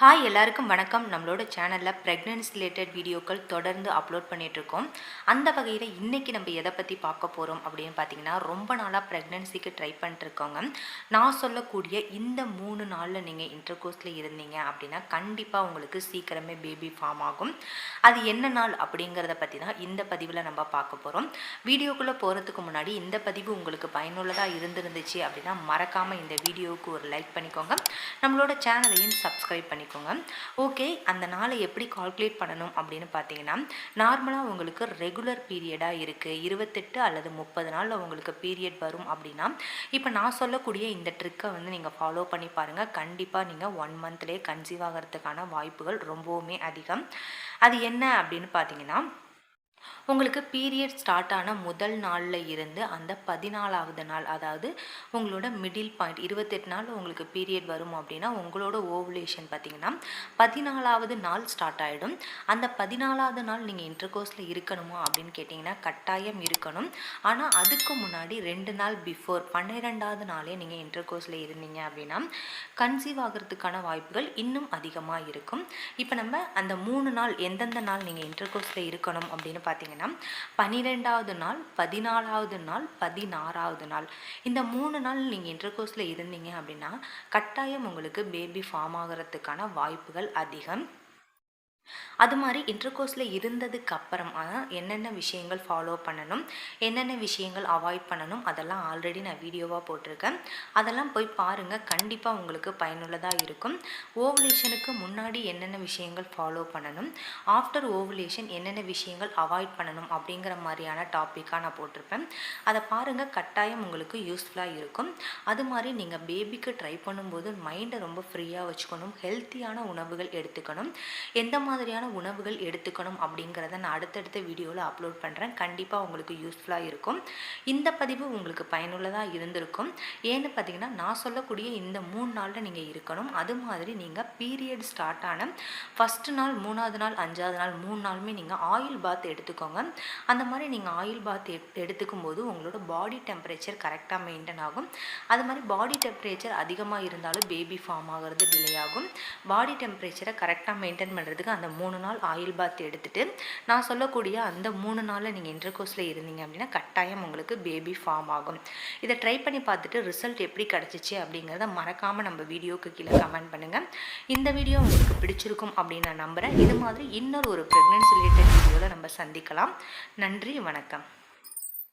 Hi எல்லாருக்கும் வணக்கம். நம்மளோட சேனலில் ப்ரெக்னன்சி ரிலேட்டட் வீடியோக்கள் தொடர்ந்து அப்லோட் பண்ணிகிட்ருக்கோம் அந்த வகையில் இன்றைக்கி நம்ம எதை பற்றி பார்க்க போகிறோம் அப்படின்னு பார்த்தீங்கன்னா ரொம்ப நாளாக ப்ரெக்னன்சிக்கு ட்ரை பண்ணிட்டுருக்கோங்க. நான் சொல்லக்கூடிய இந்த மூணு நாளில் நீங்கள் இன்டர்கோர்ஸில் இருந்தீங்க அப்படின்னா கண்டிப்பாக உங்களுக்கு சீக்கிரமே பேபி ஃபார்ம் ஆகும். அது என்ன நாள் அப்படிங்கிறத பற்றி தான் இந்த பதிவில் நம்ம பார்க்க போகிறோம் வீடியோக்குள்ளே போகிறதுக்கு முன்னாடி இந்த பதிவு உங்களுக்கு பயனுள்ளதாக இருந்திருந்துச்சு அப்படின்னா மறக்காமல் இந்த வீடியோவுக்கு ஒரு லைக் பண்ணிக்கோங்க. நம்மளோட சேனலையும் சப்ஸ்கிரைப் பண்ணி பண்ணிக்கோங்க. ஓகே அந்த நாளை எப்படி கால்குலேட் பண்ணணும் அப்படின்னு பார்த்தீங்கன்னா நார்மலாக உங்களுக்கு ரெகுலர் பீரியடாக இருக்குது இருபத்தெட்டு அல்லது முப்பது நாளில் உங்களுக்கு பீரியட் வரும் அப்படின்னா இப்போ நான் சொல்லக்கூடிய இந்த ட்ரிக்கை வந்து நீங்கள் ஃபாலோ பண்ணி பாருங்கள் கண்டிப்பாக நீங்கள் ஒன் மந்த்லேயே கன்சீவ் ஆகிறதுக்கான வாய்ப்புகள் ரொம்பவுமே அதிகம். அது என்ன அப்படின்னு பார்த்தீங்கன்னா உங்களுக்கு பீரியட் ஸ்டார்ட் ஆன முதல் நாளில் இருந்து அந்த பதினாலாவது நாள் அதாவது உங்களோட மிடில் பாயிண்ட் இருபத்தெட்டு நாள் உங்களுக்கு பீரியட் வரும் அப்படின்னா உங்களோட ஓவுலேஷன் பார்த்திங்கன்னா பதினாலாவது நாள் ஸ்டார்ட் ஆகிடும் அந்த பதினாலாவது நாள் நீங்கள் இன்டர்கோர்ஸில் இருக்கணுமா அப்படின்னு கேட்டிங்கன்னா கட்டாயம் இருக்கணும். ஆனால் அதுக்கு முன்னாடி ரெண்டு நாள் பிஃபோர் பன்னிரெண்டாவது நாளே நீங்கள் இன்டர்கோர்ஸில் இருந்தீங்க அப்படின்னா கன்சீவ் ஆகிறதுக்கான வாய்ப்புகள் இன்னும் அதிகமாக இருக்கும். இப்போ நம்ம அந்த மூணு நாள் எந்தெந்த நாள் நீங்கள் இன்டர்கோர்ஸில் இருக்கணும் அப்படின்னு பார்த்தீங்கன்னா பன்னிரெண்டாவது நாள் பதினாலாவது நாள் பதினாறாவது நாள். இந்த மூணு நாள் நீங்கள் இன்டர்கோர்ஸில் இருந்தீங்க அப்படின்னா கட்டாயம் உங்களுக்கு பேபி ஃபார்ம் ஆகிறதுக்கான வாய்ப்புகள் அதிகம். அது மாதிரி இன்டர்கோர்ஸில் இருந்ததுக்கு அப்புறம் என்னென்ன விஷயங்கள் ஃபாலோ பண்ணணும் என்னென்ன விஷயங்கள் அவாய்ட் பண்ணணும் அதெல்லாம் ஆல்ரெடி நான் வீடியோவாக போட்டிருக்கேன். அதெல்லாம் போய் பாருங்கள் கண்டிப்பாக உங்களுக்கு பயனுள்ளதாக இருக்கும். ஓவலேஷனுக்கு முன்னாடி என்னென்ன விஷயங்கள் ஃபாலோ பண்ணணும் ஆஃப்டர் ஓவலேஷன் என்னென்ன விஷயங்கள் அவாய்ட் பண்ணணும் அப்படிங்கிற மாதிரியான டாப்பிக்காக நான் போட்டிருப்பேன். அதை பாருங்கள் கட்டாயம் உங்களுக்கு யூஸ்ஃபுல்லாக இருக்கும். அது மாதிரி நீங்கள் பேபிக்கு ட்ரை பண்ணும்போது மைண்டை ரொம்ப ஃப்ரீயாக வச்சுக்கணும் ஹெல்த்தியான உணவுகள் எடுத்துக்கணும். எந்த மாதிரியான சத்தான உணவுகள் எடுத்துக்கணும் அப்படிங்கிறத நான் அடுத்தடுத்த வீடியோவில் அப்லோட் பண்ணுறேன் கண்டிப்பாக உங்களுக்கு யூஸ்ஃபுல்லாக இருக்கும். இந்த பதிவு உங்களுக்கு பயனுள்ளதாக இருந்திருக்கும். ஏன்னு பார்த்தீங்கன்னா நான் சொல்லக்கூடிய இந்த மூணு நாளில் நீங்கள் இருக்கணும். அது மாதிரி நீங்கள் பீரியட் ஸ்டார்ட் ஆன ஃபஸ்ட்டு நாள் மூணாவது நாள் அஞ்சாவது நாள் மூணு நாளுமே நீங்கள் ஆயில் பாத் எடுத்துக்கோங்க. அந்த மாதிரி நீங்கள் ஆயில் பாத் எடுத்துக்கும் போது உங்களோட பாடி டெம்பரேச்சர் கரெக்டாக மெயின்டைன் ஆகும். அது மாதிரி பாடி டெம்பரேச்சர் அதிகமாக இருந்தாலும் பேபி ஃபார்ம் ஆகிறது டிலே ஆகும். பாடி டெம்பரேச்சரை கரெக்டாக மெயின்டைன் பண்ணுறதுக்கு அந்த மூணு நாள் ஆயில் பாத் எடுத்துகிட்டு நான் சொல்லக்கூடிய அந்த மூணு நாளில் நீங்கள் இன்டர்கோர்ஸில் இருந்தீங்க அப்படின்னா கட்டாயம் உங்களுக்கு பேபி ஃபார்ம் ஆகும். இதை ட்ரை பண்ணி பார்த்துட்டு ரிசல்ட் எப்படி கிடச்சிச்சு அப்படிங்கிறத மறக்காமல் நம்ம வீடியோக்கு கீழே கமெண்ட் பண்ணுங்கள் இந்த வீடியோ உங்களுக்கு பிடிச்சிருக்கும் அப்படின்னு நான் நம்புகிறேன் இது மாதிரி இன்னொரு ஒரு ப்ரெக்னென்சி ரிலேட்டட் வீடியோவில் நம்ம சந்திக்கலாம். நன்றி வணக்கம்.